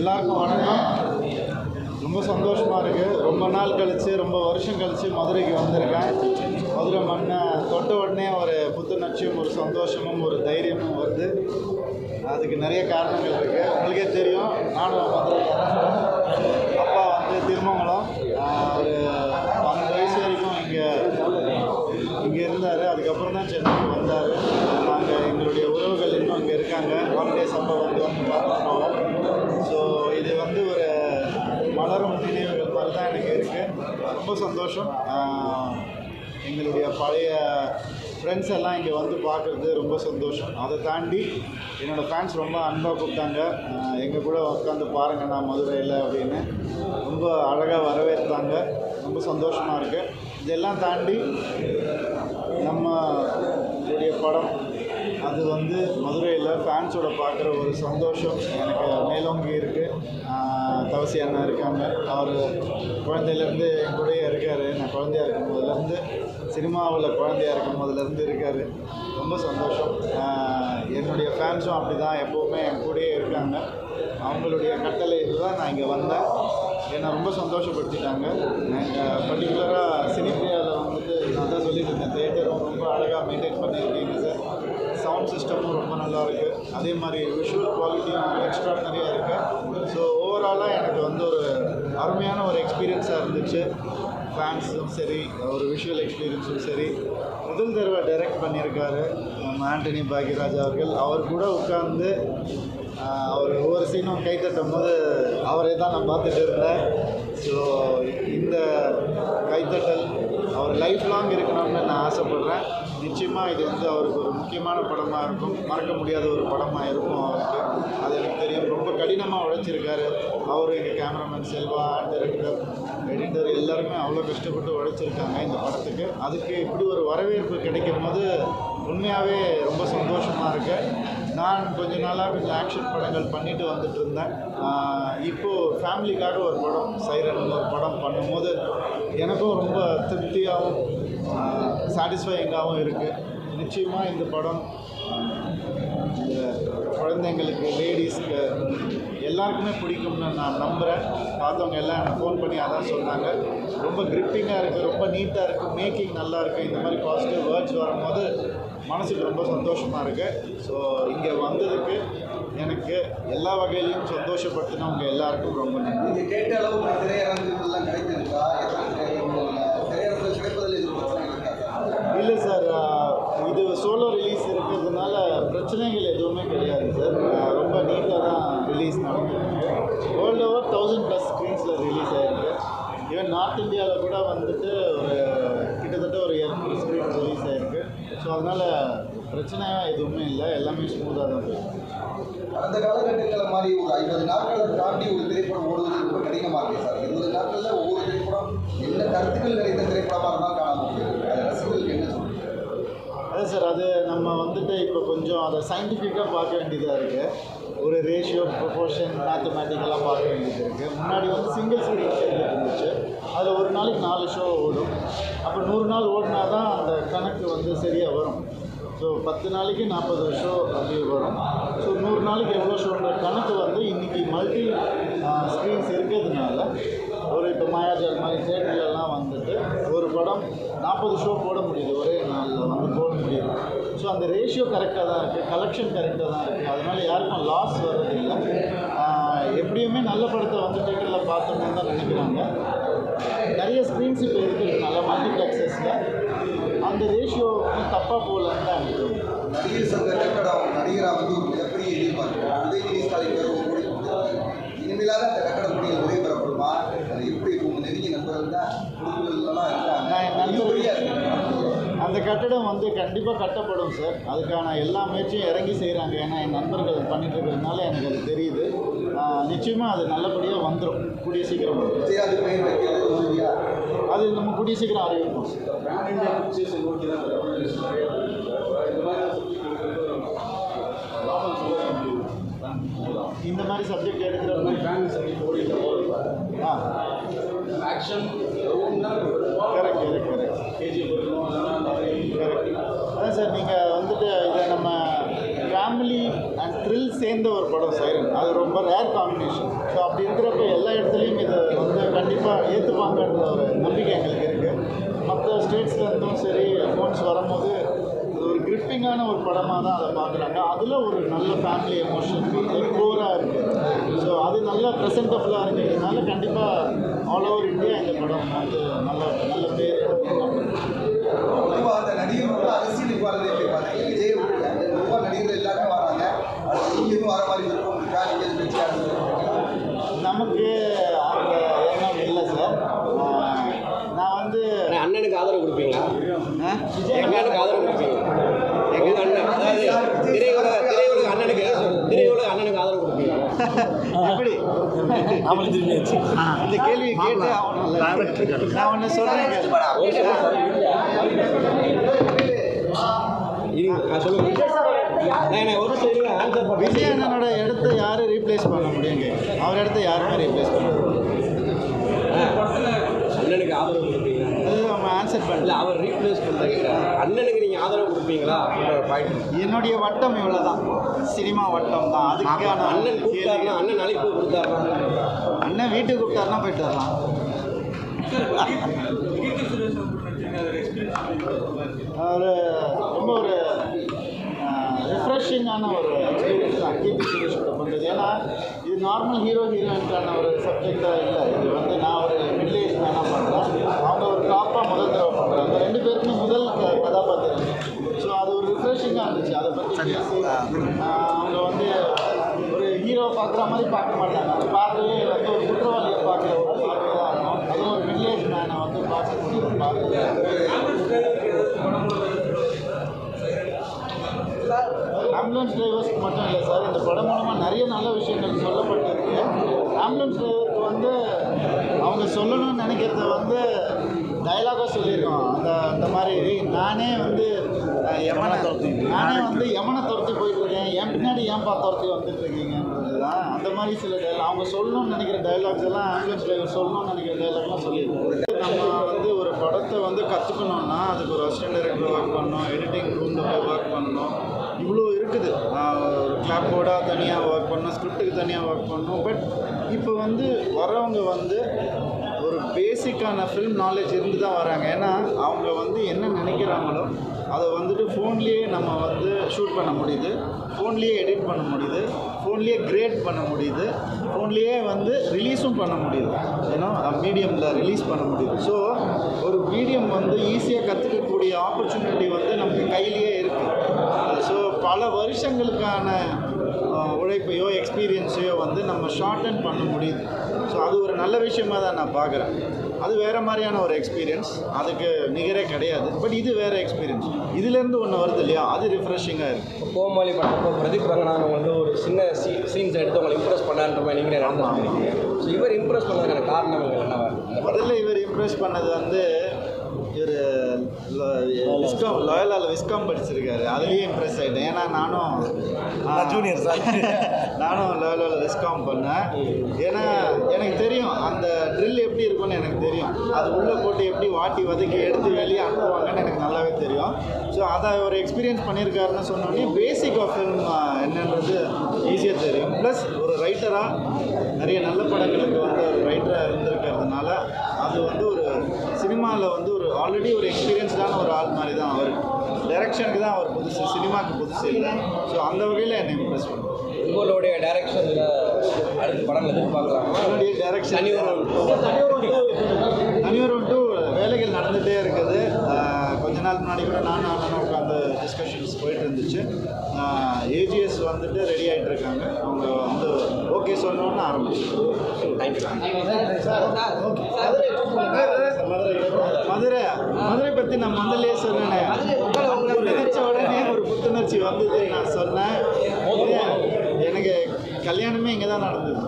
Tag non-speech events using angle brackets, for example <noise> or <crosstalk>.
எல்லாருக்கும் வணக்கம். ரொம்ப சந்தோஷமாக இருக்குது ரொம்ப நாள் கழித்து ரொம்ப வருஷம் கழித்து மதுரைக்கு வந்திருக்கேன். மதுரை மண்ணை தொட்ட உடனே ஒரு புத்துணர்ச்சியும் ஒரு சந்தோஷமும் ஒரு தைரியமும் வருது. அதுக்கு நிறைய காரணங்கள் இருக்குது உங்களுக்கே தெரியும் நானும் மதுரை அப்பா வந்து திருமங்கலம். ஒரு பன்னெண்டு வயசு வரைக்கும் இங்கே இங்கே இருந்தார். அதுக்கப்புறம் தான் சென்னைக்கு வந்தார். நாங்கள் எங்களுடைய உறவுகள் இன்னும் இங்கே இருக்காங்க. ஹாலிடேஸ் அப்போ வந்து வந்து பார்த்தோம் ரொம்ப சந்தோஷம். எங்களுடைய பழைய ஃப்ரெண்ட்ஸ் எல்லாம் இங்கே வந்து பார்க்குறது ரொம்ப சந்தோஷம். அதை தாண்டி என்னோடய ஃபேன்ஸ் ரொம்ப அன்பாக கூப்பிட்டாங்க. எங்கள் கூட உட்காந்து பாருங்க நான் மதுரையில் அப்படின்னு ரொம்ப அழகாக வரவேற்றாங்க. ரொம்ப சந்தோஷமாக இருக்குது இதெல்லாம் தாண்டி நம்ம அது வந்து மதுரையில் ஃபேன்ஸோட பார்க்குற ஒரு சந்தோஷம். எனக்கு மேலோங்கி இருக்குது தவசி அண்ணா இருக்காங்க. அவர் குழந்தையிலேருந்து என் கூடயே இருக்கார். நான் குழந்தையா இருக்கும் போதுலேருந்து சினிமாவில் குழந்தையா இருக்கும் போதுலேருந்து இருக்கார். ரொம்ப சந்தோஷம். என்னுடைய ஃபேன்ஸும் அப்படி தான் எப்போவுமே என் கூடயே இருக்காங்க. அவங்களுடைய கட்டளையில் தான் நான் இங்கே வந்தேன். என்னை ரொம்ப சந்தோஷப்படுத்திட்டாங்க. பர்டிகுலராக சினிப்பிரியாவில் வந்துட்டு நான் தான் சொல்லிட்டு இருந்தேன். தேட்டரும் ரொம்ப அழகாக மெயின்டைன் பண்ணியிருக்கீங்க சார். சவுண்ட் சிஸ்டமும் ரொம்ப நல்லா இருக்குது அதே மாதிரி விஷுவல் குவாலிட்டியும் எக்ஸ்ட்ராடனரியாக இருக்குது ஸோ ஓவராலாக எனக்கு வந்து ஒரு அருமையான ஒரு எக்ஸ்பீரியன்ஸாக இருந்துச்சு. ஃபேன்ஸும் சரி ஒரு விஷுவல் எக்ஸ்பீரியன்ஸும் சரி. முதல் தடவை டைரக்ட் பண்ணியிருக்காரு நம்ம ஆண்டனி பாக்யராஜ் அவர்கள். அவர் கூட உட்காந்து அவர் ஒவ்வொரு சீனும் கை தட்டும் போது அவரை தான் நான் பார்த்துட்டு இருந்தேன். ஸோ இந்த கைத்தட்டல் அவர் லைஃப் லாங் இருக்கணும்னு நான் ஆசைப்பட்றேன். நிச்சயமாக இது வந்து அவருக்கு ஒரு முக்கியமான படமாக இருக்கும். மறக்க முடியாத ஒரு படமாக இருக்கும் அவருக்கு. அது எனக்கு தெரியும். ரொம்ப கடினமாக உழைச்சிருக்காரு. அவர் எங்கள் கேமராமேன் செல்வா டைரக்டர் எடிட்டர் எல்லாருமே அவ்வளோ கஷ்டப்பட்டு உழைச்சிருக்காங்க இந்த படத்துக்கு. அதுக்கு இப்படி ஒரு வரவேற்பு கிடைக்கும் போது உண்மையாகவே ரொம்ப சந்தோஷமாக இருக்குது நான் கொஞ்ச நாளாக கொஞ்சம் ஆக்ஷன் படங்கள் பண்ணிட்டு வந்துட்டு இருந்தேன். இப்போது ஃபேமிலிக்காக ஒரு படம் சைரன் ஒரு படம் பண்ணும்போது எனக்கும் ரொம்ப திருப்தியாகவும் சாட்டிஸ்ஃபையிங்காகவும் இருக்குது நிச்சயமாக இந்த படம் இந்த குழந்தைங்களுக்கு லேடிஸ்க்கு எல்லாருக்குமே பிடிக்கும்னு நான் நம்புகிறேன் பார்த்தவங்க எல்லாம் எனக்கு ஃபோன் பண்ணி அதான் சொன்னாங்க. ரொம்ப கிரிப்பிங்காக இருக்குது ரொம்ப நீட்டாக இருக்குது மேக்கிங் நல்லா இருக்குது இந்த மாதிரி பாசிட்டிவ் வேர்ட்ஸ் வரும்போது மனசுக்கு ரொம்ப சந்தோஷமாக இருக்குது ஸோ இங்கே வந்ததுக்கு எனக்கு எல்லா வகையிலையும் சந்தோஷப்படுத்தினவங்க எல்லாருக்கும் ரொம்ப நன்றி. நீங்க கேட்ட அளவுக்கு திரையரங்குகள்லாம் கிடைத்திருக்கா இல்லை சார் சோலோ ரிலீஸ் இருக்கிறதுனால பிரச்சனைகள் எதுவுமே கிடையாது சார். ரொம்ப நீட்டாக தான் ரிலீஸ் நடந்துருக்கு. வேர்ல்டு ஓவர் தௌசண்ட் ப்ளஸ் ஸ்க்ரீன்ஸில் ரிலீஸ் ஆயிருக்கு. ஈவன் நார்த் இந்தியாவில் கூட வந்துட்டு ஒரு கிட்டத்தட்ட ஒரு இரநூறு ஸ்க்ரீன் ரிலீஸ் ஆயிருக்கு. ஸோ அதனால் பிரச்சனையாக எதுவுமே இல்லை. எல்லாமே ஸ்மூத்தாக தான் போயிருக்கு அந்த காலகட்டங்களில் மாதிரி ஒரு ஐம்பது நாட்களை தாண்டி ஒரு திரைப்படம் ஓடுவதற்கு வந்துட்டு இப்போ கொஞ்சம் அதை சயின்டிஃபிக்காக பார்க்க வேண்டியதாக இருக்குது ஒரு ரேஷியோ ப்ரொபோர்ஷன் மேத்தமேட்டிக்கலாக பார்க்க வேண்டியது இருக்குது முன்னாடி வந்து சிங்கிள் ஸ்க்ரீன் இருந்துச்சு. அதில் ஒரு நாளைக்கு நாலு ஷோ ஓடும். அப்போ நூறு நாள் ஓடினா தான் அந்த கணக்கு வந்து சரியாக வரும். ஸோ பத்து நாளைக்கு நாற்பது ஷோ அப்படி வரும். ஸோ நூறு நாளைக்கு எவ்வளோ ஷோன்ற கணக்கு வந்து இன்றைக்கி மல்டி ஸ்க்ரீன்ஸ் இருக்கிறதுனால ஒரு இப்போ மாயாஜால் மாதிரி தேட்டர்லாம் வந்துட்டு ஒரு படம் நாற்பது ஷோ போட முடியுது. ஒரே அந்த ரேஷியோ கரெக்டாக தான் இருக்குது கலெக்ஷன் கரெக்டாக தான் இருக்குது அதனால் யாருக்கும் லாஸ் வர்றதில்லை. எப்படியுமே நல்ல படத்தை வந்து தேட்டரில் பார்த்தோம்னு தான் நினைக்கிறாங்க. நிறைய ஸ்க்ரீன்ஸ் இப்போ இருக்கிறதுனால மல்டிப்ளெக்ஸஸில் அந்த ரேஷியோ தப்பாக போகலன்னு தான் எனக்கு தோணுது. நடிகர் சங்க கட்டடம் நடிகராக வந்து ஒரு மிகப்பெரிய எதிர்பார்ப்பு. உதயநிதி ஸ்டாலின் பேர் ஒரு இனிமேலாக அந்த கட்டடம் பணிகள் ஒரே அது எப்படி உங்கள் நெருங்கிய நண்பர்கள் தான் குடும்பங்கள்லாம் இருக்காங்க நான் என் நண்பர்கள் இழுபறியா இருக்கு அந்த கட்டடம் வந்து கண்டிப்பாக கட்டப்படும் சார் அதுக்கான எல்லா முயற்சியும் இறங்கி செய்கிறாங்க ஏன்னா என் நண்பர்கள் பண்ணிட்டு இருக்கிறதுனால எனக்கு அது தெரியுது. நிச்சயமாக அது நல்லபடியாக வந்துடும் கூடிய சீக்கிரம் அது நம்ம கூடிய சீக்கிரம் அறிவிப்போம் இந்த மாதிரி சப்ஜெக்ட் எடுக்கிற ஆ. Action correct correct correct correct அதான் சார் நீங்கள் வந்துட்டு இதை நம்ம ஃபேமிலி அண்ட் த்ரில் சேர்ந்த ஒரு படம் சைரன் அது ரொம்ப ரேர் காம்பினேஷன் ஸோ அப்படி இருக்கிறப்ப எல்லா இடத்துலையும் இதை வந்து கண்டிப்பாக ஏற்றுப்பாங்கன்ற ஒரு நம்பிக்கை எங்களுக்கு இருக்குது மற்ற ஸ்டேட்ஸ்லேருந்தும் சரி ஃபோன்ஸ் வரும்போது இது ஒரு கிரிப்பிங்கான ஒரு படமாக தான் அதை பார்க்குறாங்க. அதில் ஒரு நல்ல ஃபேமிலி எமோஷன் கோராக இருக்குது ஸோ அது நல்லா ப்ரெசன்டபுளாக இருக்கிறதுனால கண்டிப்பாக ஆல் ஓவர் இந்தியா இந்த படம் வந்து நல்ல நல்ல பேர் பொதுவாக அந்த நடிகர்களோட அரசியலுக்கு வரது எப்படி பார்த்தீங்க விஜய் விட்டுருங்க பொதுவாக நடிகர்கள் எல்லாருமே வராங்க அது நீங்க எதுவும் வர மாதிரி விருப்பம் இருக்கா நீங்க எதுவும் கட்சியாக நமக்கு அந்த எண்ணம் இல்லை சார் ஆஹ் நான் வந்து அண்ணா, அண்ணனுக்கு ஆதரவு கொடுப்பீங்களா ஆ? எங்க அண்ணனுக்கு ஆதரவு கொடுப்பீங்க எங்க அண்ணன் அதாவது திரையுலக திரையுலக அண்ணனுக்கு திரையுலக அண்ணனுக்கு ஆதரவு கொடுப்பீங்க எப்படி? இந்த கேள்வி கேட்டு நான் ஒன்று சொல்கிறேன் விஜய் அண்ணனோட இடத்த யார் ரீப்ளேஸ் பண்ண முடியுங்க? அவர் இடத்த யாருமே ரீப்ளேஸ் பண்ண முடியாது. அண்ணனுக்கு ஆதரவு ஆன்சர் பண்ணல அவர் ரீப்ளேஸ் பண்ணுறீங்க அண்ணனுக்கு நீங்கள் ஆதரவு கொடுப்பீங்களா அப்படின்ற பாயிண்ட் என்னுடைய வட்டம் இவ்வளோ தான் சினிமா வட்டம் தான். அதுக்கான அண்ணன் கூப்பிட்டாருன்னா அண்ணன் அழைப்பு கொடுத்தாருன்னா? அண்ணன் வீட்டுக்கு கூப்பிட்டாருன்னா போயிட்டு வரலாம். ஒரு ரொம்ப ஒரு ரிஃப்ரெஷிங்கான ஒரு எக்ஸ்பீரியன்ஸ் தான். கீர்த்தி சுரேஷ் கூட பண்ணுறது ஏன்னா இது நார்மல் ஹீரோ ஹீரோயின்கான ஒரு சப்ஜெக்டாக இல்லை. இது வந்து நான் ஒரு மிடில் ஏஜ் மேனாக பண்ணுறேன் அவங்க ஒரு காப்பாக முதல் தடவை பண்ணுறாங்க ரெண்டு பேருக்குமே முதல் க- கதாபாத்திரம் ஸோ அது ஒரு ரிஃப்ரெஷிங்காக இருந்துச்சு அதை பற்றி பேசி ஆஹ், அவங்க வந்து ஒரு ஹீரோ பார்க்குற மாதிரி பார்க்க மாட்டாங்க. அதை பார்க்கவே வந்து ஒரு குற்றவாளியை பார்க்குற ஒரு இருக்கும். அதுவும் ஒரு வில்லேஜ் மேனை வந்து பார்க்கக்கூடிய ஒரு ஆம்புலன்ஸ் டிரைவர்ஸ்க்கு மட்டும் இல்லை சார் இந்த படம் மூலமாக நிறைய நல்ல விஷயங்கள் சொல்லப்பட்டிருக்கு. ஆம்புலன்ஸ் டிரைவருக்கு வந்து அவங்க சொல்லணும்னு நினைக்கிறத வந்து டைலாகாக சொல்லியிருக்கோம். அந்த அந்த மாதிரி நானே வந்து யமனை நானே வந்து யமனை துரத்தி போயிட்டு இருக்கேன் என் பின்னாடி ஏன்பா துரத்தி வந்துட்டு இருக்கீங்கன்றது தான் அந்த மாதிரி சில dialogue- அவங்க சொல்லணும்னு நினைக்கிற டைலாக்ஸ் எல்லாம் ஆம்புலன்ஸ் டிரைவர் சொல்லணும்னு நினைக்கிற டைலாக்லாம் சொல்லியிருக்கோம் நம்ம வந்து ஒரு படத்தை வந்து கற்றுக்கணுன்னா அதுக்கு ஒரு அசிஸ்டன்ட் டைரக்டர் ஒர்க் பண்ணணும் எடிட்டிங் ரூமில் போய் ஒர்க் பண்ணணும். இவ்வளோ இருக்குது. ஒரு கிளாப் போர்டாக தனியாக ஒர்க் பண்ணணும் ஸ்கிரிப்டுக்கு தனியாக ஒர்க் பண்ணணும். பட் இப்போ வந்து வரவங்க வந்து ஒரு பேசிக்கான ஃபிலிம் நாலேஜ் இருந்து தான் வராங்க. ஏன்னா அவங்க வந்து என்ன நினைக்கிறாங்களோ அதை வந்துட்டு ஃபோன்லேயே நம்ம வந்து ஷூட் பண்ண முடியுது. ஃபோன்லேயே எடிட் பண்ண முடியுது. ஃபோன்லேயே கிரேட் பண்ண முடியுது. ஃபோன்லேயே வந்து ரிலீஸும் பண்ண முடியுது. ஏன்னா மீடியமில் ரிலீஸ் பண்ண முடியுது. ஸோ ஒரு மீடியம் வந்து ஈஸியாக கற்றுக்கக்கூடிய ஆப்பர்ச்சுனிட்டி வந்து நமக்கு கையிலேயே இருக்குது ஸோ பல வருஷங்களுக்கான உழைப்பையோ எக்ஸ்பீரியன்ஸையோ வந்து நம்ம ஷார்டன் பண்ண முடியுது. ஸோ அது நல்ல விஷயமா தான் நான் பார்க்குறேன். அது வேறு மாதிரியான ஒரு எக்ஸ்பீரியன்ஸ் அதுக்கு நிகரே கிடையாது. பட் இது வேறு எக்ஸ்பீரியன்ஸ் இதுலேருந்து ஒன்று வருது இல்லையா? அது ரிஃப்ரெஷிங்காக இருக்குது கோமாளி படத்தப்போ பிரதீப் ரங்கநாதன் வந்து ஒரு சின்ன சீ சீன்ஸ் எடுத்து உங்களை இம்ப்ரெஸ் பண்ணான்ற மாதிரி நீங்களே நடந்துருக்கீங்க ஸோ இவர் இம்ப்ரெஸ் பண்ணதுக்கான காரணம் என்னவா? முதல்ல இவர் இம்ப்ரெஸ் பண்ணது வந்து விஸ்காம் லாயலால் விஸ்காம் படிச்சிருக்காரு. அதுலேயே இம்ப்ரெஸ் ஆகிட்டேன் ஏன்னா நானும் ஜூனியர் சார் <laughs> நானும் லாயலால் விஸ்காம் பண்ணேன். ஏன்னா எனக்கு தெரியும் அந்த ட்ரில் எப்படி இருக்கும்னு எனக்கு தெரியும். அது உள்ளே போட்டு எப்படி வாட்டி வதக்கி எடுத்து வெளியே அனுப்புவாங்கன்னு எனக்கு நல்லாவே தெரியும். ஸோ அதை ஒரு எக்ஸ்பீரியன்ஸ் பண்ணியிருக்காருன்னு சொன்னோடனே பேசிக் ஆஃப் ஃபில்ம் என்னன்றது ஈஸியாக தெரியும். ப்ளஸ் ஒரு ரைட்டராக நிறைய நல்ல படங்களுக்கு வந்து ஒரு ரைட்டராக இருந்திருக்கிறதுனால அது வந்து ஒரு சினிமாவில் வந்து ஆல்ரெடி ஒரு எக்ஸ்பீரியன்ஸ்டான ஒரு ஆள் மாதிரி தான் அவர். டைரக்ஷனுக்கு தான் அவர் புதுசு சினிமாவுக்கு புதுசு இல்லை. ஸோ அந்த வகையில் என்னை இம்ப்ரெஸ் பண்ணும் உங்களுடைய டைரக்ஷனில் அடுத்த படம் எதிர்பார்க்கலாமா? என்னுடைய டைரக்ஷன் தனியொரு தனியொரு டூ வேலைகள் நடந்துகிட்டே இருக்குது. கொஞ்ச நாள் முன்னாடி கூட நானும் அண்ணனும் உட்காந்து டிஸ்கஷன்ஸ் போயிட்டு இருந்துச்சு. ஏஜிஎஸ் வந்துட்டு ரெடி ஆகிட்டு இருக்காங்க அவங்க வந்து ஓகே சொன்னோன்னு ஆரம்பிச்சு மதுரை மதுரை பற்றி நான் முதல்லே சொன்னேன். நினைச்ச உடனே ஒரு புத்துணர்ச்சி வந்தது நான் சொன்னேன். எனக்கு கல்யாணமே இங்கே தான் நடந்தது.